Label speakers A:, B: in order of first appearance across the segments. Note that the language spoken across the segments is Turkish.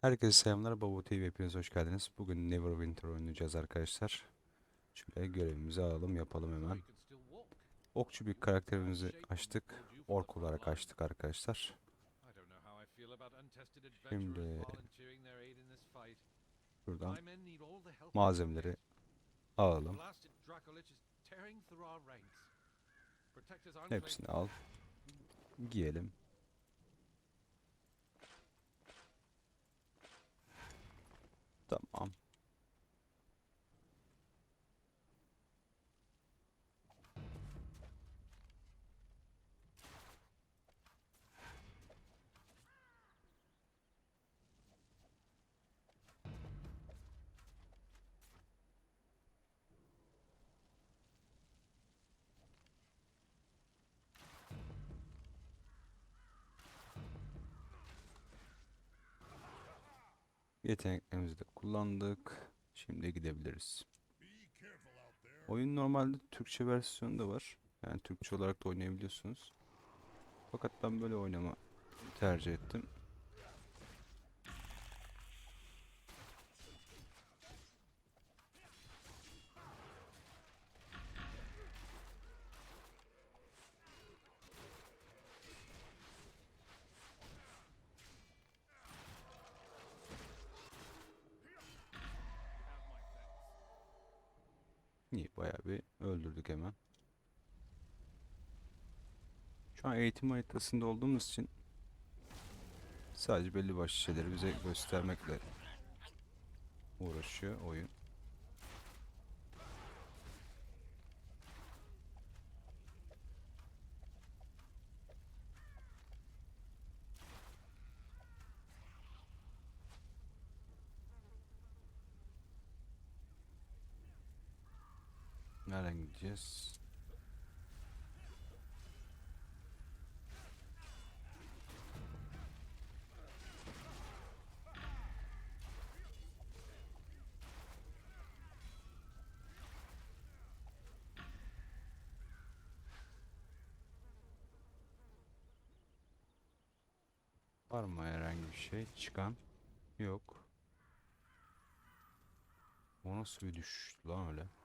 A: Herkese selamlar. Babo TV hepiniz hoş geldiniz. Bugün Neverwinter oynayacağız arkadaşlar. Şöyle görevimizi alalım yapalım hemen. Okçu bir karakterimizi açtık. Ork olarak açtık arkadaşlar. Şimdi buradan malzemeleri alalım. Hepsini al. Giyelim. Tamam. Yeteneklerimizi de kullandık. Şimdi gidebiliriz. Oyun normalde Türkçe versiyonu da var. Yani Türkçe olarak da oynayabiliyorsunuz. Fakat ben böyle oynama tercih ettim. İyi bayağı bir öldürdük hemen. Şu an eğitim haritasında olduğumuz için sadece belli başlı şeyleri bize göstermekle uğraşıyor oyun. Nereden gideceğiz? Var mı herhangi bir şey çıkan? Yok. O nasıl bir düşüştü lan öyle?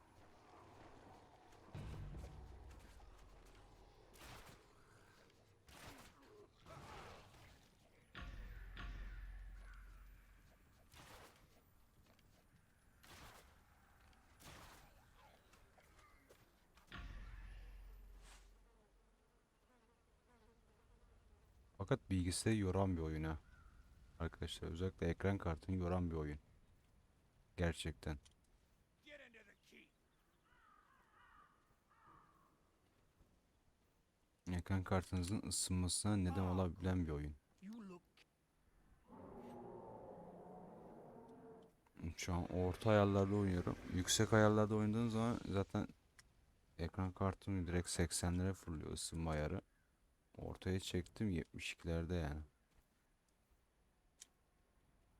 A: Fakat bilgisayarı yoran bir oyun ha. Arkadaşlar özellikle ekran kartını yoran bir oyun. Gerçekten. Ekran kartınızın ısınmasına neden olabilen bir oyun. Şu an orta ayarlarda oynuyorum. Yüksek ayarlarda oynadığım zaman zaten ekran kartım direkt 80'lere fırlıyor ısınma ayarı. Ortaya çektim 72'lerde yani.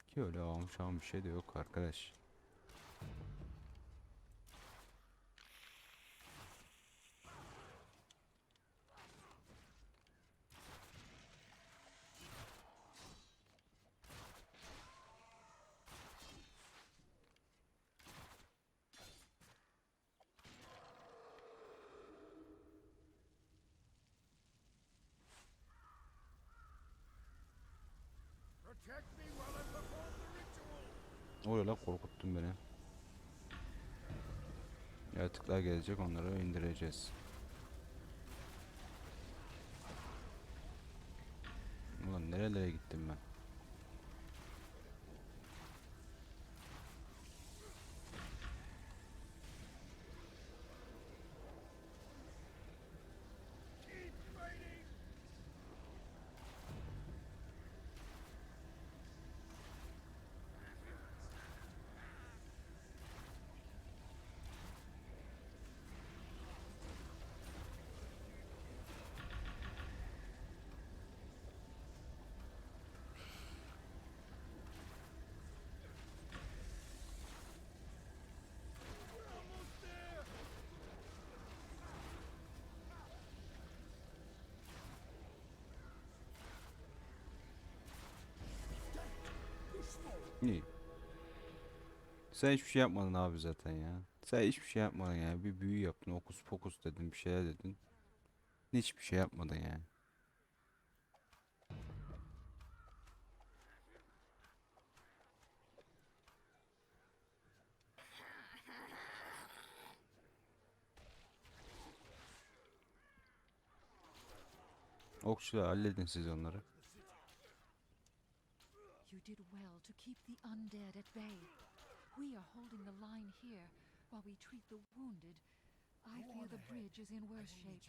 A: Ki öyle almış bir şey de yok arkadaş. Ne oluyor lan korkuttun beni. Yaratıklar gelecek onları indireceğiz. Ulan nerelere gittim ben? İyi. Sen hiçbir şey yapmadın abi zaten ya. Sen hiçbir şey yapmadın ya. Bir büyü yaptın. Okus pokus dedin. Bir şeyler dedin. Hiçbir şey yapmadın yani. Okçular halledin siz onları.
B: You did well to keep the undead at bay. We are holding the line here while we treat the wounded. I fear the bridge is in worse shape.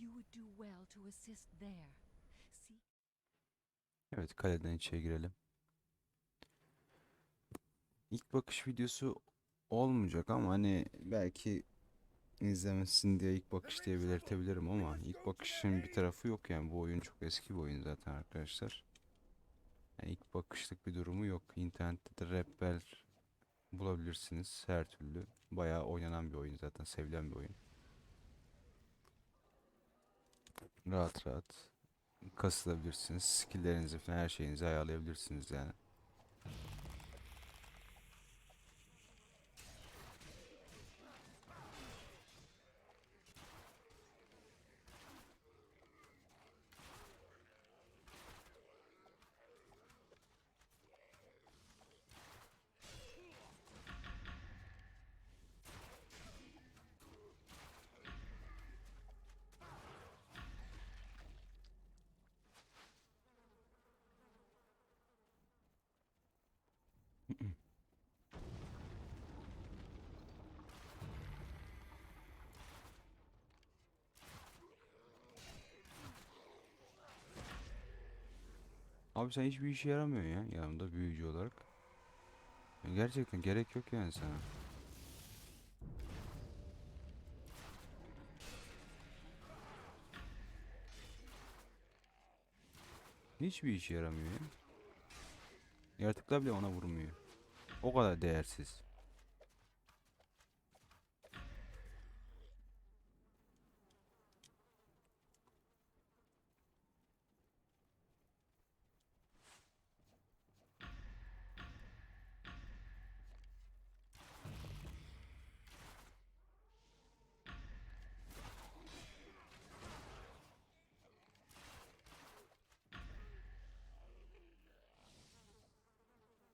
B: You would do well to assist there. See
A: Evet kaleden içeri girelim. İlk bakış videosu olmayacak ama hani belki izlemesin diye ilk bakış diye belirtebilirim ama ilk bakışın bir tarafı yok yani bu oyun çok eski bir oyun zaten arkadaşlar. Yani ilk bakışlık bir durumu yok. İnternette de rehber bulabilirsiniz her türlü. Bayağı oynanan bir oyun zaten sevilen bir oyun. Rahat rahat kasılabilirsiniz. Skill'lerinizi falan her şeyinizi ayarlayabilirsiniz yani. Abi sen hiçbir işe yaramıyorsun ya yanımda büyücü olarak. Gerçekten gerek yok yani sana. Hiçbir işe yaramıyor ya. Yaratıklar bile ona vurmuyor. O kadar değersiz.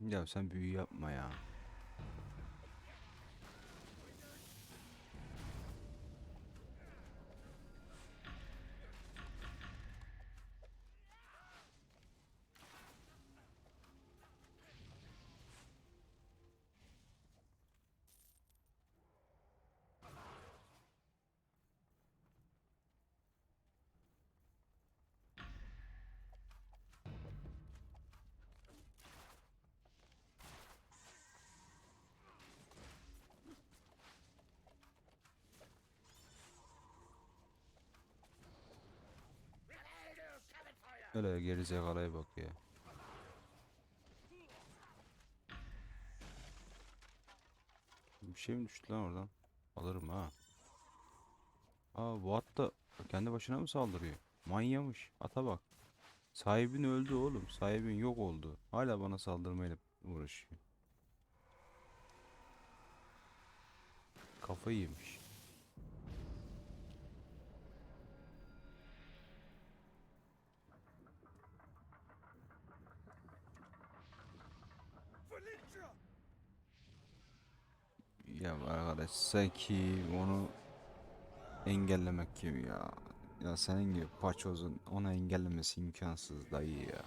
A: 咁又新 b 一唔啊。Öyle gerizekalaya bak ya. Bir şey mi düştü lan oradan? Alırım ha. Aa bu at da kendi başına mı saldırıyor? Manyamış. Ata bak. Sahibin öldü oğlum. Sahibin yok oldu. Hala bana saldırmayla uğraşıyor. Kafayı yemiş. Ya arkadaş sen kim onu engellemek kim ya? Ya senin gibi paçozun onu engellemesi imkansız dayı ya.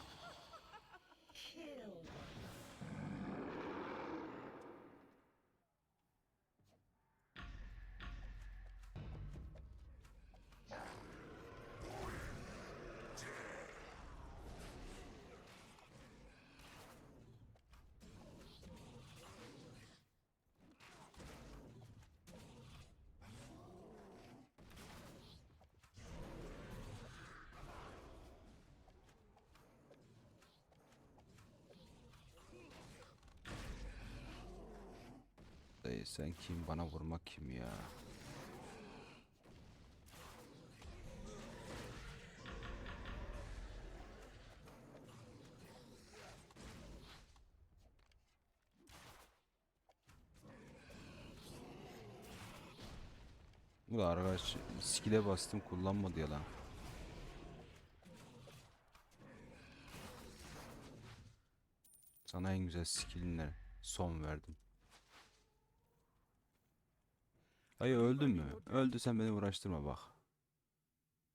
A: Abi sen kim bana vurmak kim ya? Bu arkadaş skill'e bastım kullanmadı ya lan. Sana en güzel skill'ine son verdim. Ay öldün mü? Öldü sen beni uğraştırma bak.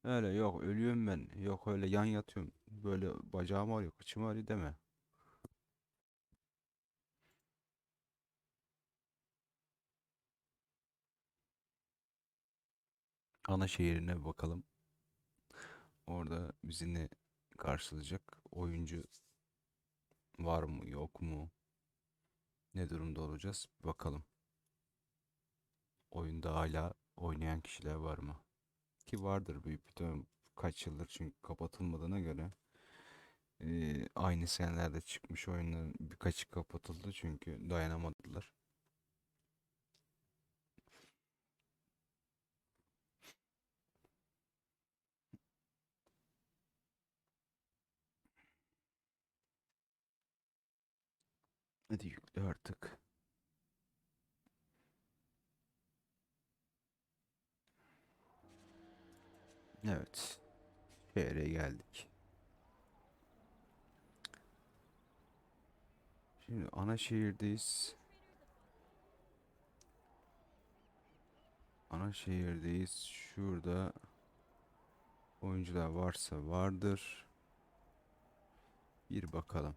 A: Öyle yok ölüyorum ben. Yok öyle yan yatıyorum. Böyle bacağım ağrıyor, kıçım ağrıyor deme. Ana şehrine bakalım. Orada bizi ne karşılayacak? Oyuncu var mı, yok mu? Ne durumda olacağız? Bakalım. Oyunda hala oynayan kişiler var mı? Ki vardır büyük ihtimal kaç yıldır çünkü kapatılmadığına göre eee, aynı senelerde çıkmış oyunların birkaçı kapatıldı çünkü dayanamadılar. Hadi yükle artık. Evet. Şehre geldik. Şimdi ana şehirdeyiz. Ana şehirdeyiz. Şurada oyuncular varsa vardır. Bir bakalım.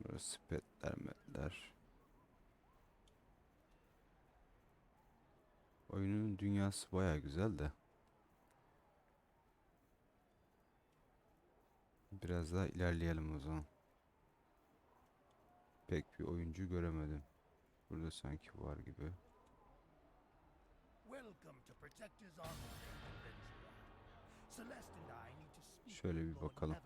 A: Burası petler metler. Oyunun dünyası baya güzel de. Biraz daha ilerleyelim o zaman. Pek bir oyuncu göremedim. Burada sanki var gibi. Şöyle bir bakalım.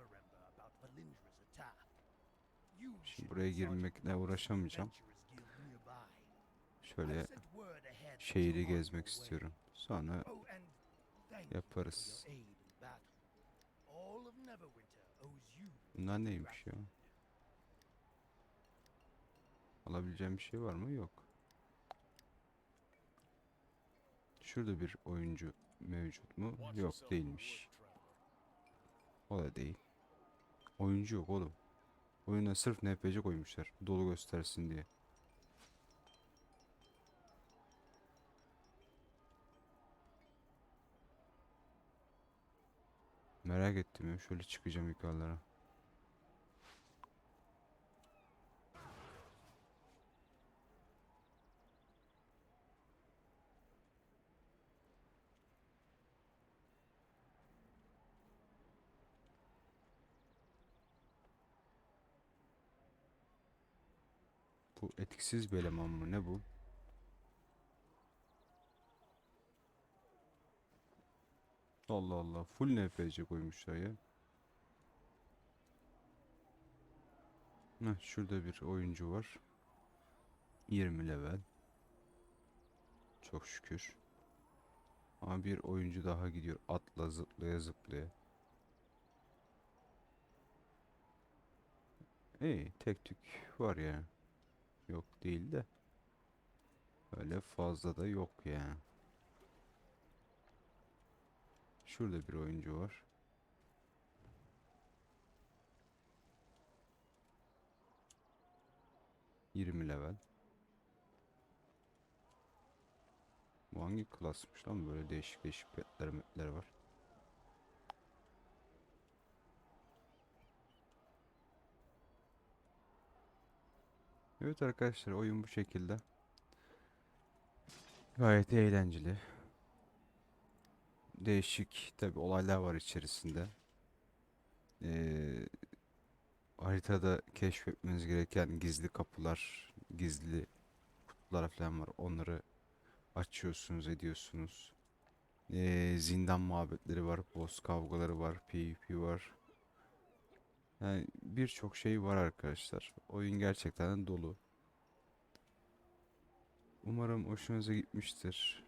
A: Şimdi buraya girmekle uğraşamayacağım. Şöyle Şehri gezmek istiyorum. Sonra yaparız. Bunlar neymiş ya? Alabileceğim bir şey var mı? Yok. Şurada bir oyuncu mevcut mu? Yok değilmiş. O da değil. Oyuncu yok oğlum. Oyuna sırf NPC koymuşlar. Dolu göstersin diye. Merak ettim ya. Şöyle çıkacağım yukarılara. Bu etkisiz bir eleman mı? Ne bu? Allah Allah. Full NPC koymuşlar ya. Heh, şurada bir oyuncu var. 20 level. Çok şükür. Ama bir oyuncu daha gidiyor. Atla zıplaya zıplaya. İyi tek tük var yani. Yok değil de. Öyle fazla da yok yani. Şurada bir oyuncu var. Yirmi level. Bu hangi klasmış lan böyle değişik değişik petler metler var. Evet arkadaşlar oyun bu şekilde. Gayet eğlenceli. Değişik tabi olaylar var içerisinde. Ee, haritada keşfetmeniz gereken gizli kapılar, gizli kutular falan var. Onları açıyorsunuz, ediyorsunuz. Ee, zindan muhabbetleri var, boss kavgaları var, PvP var. Yani birçok şey var arkadaşlar. Oyun gerçekten dolu. Umarım hoşunuza gitmiştir.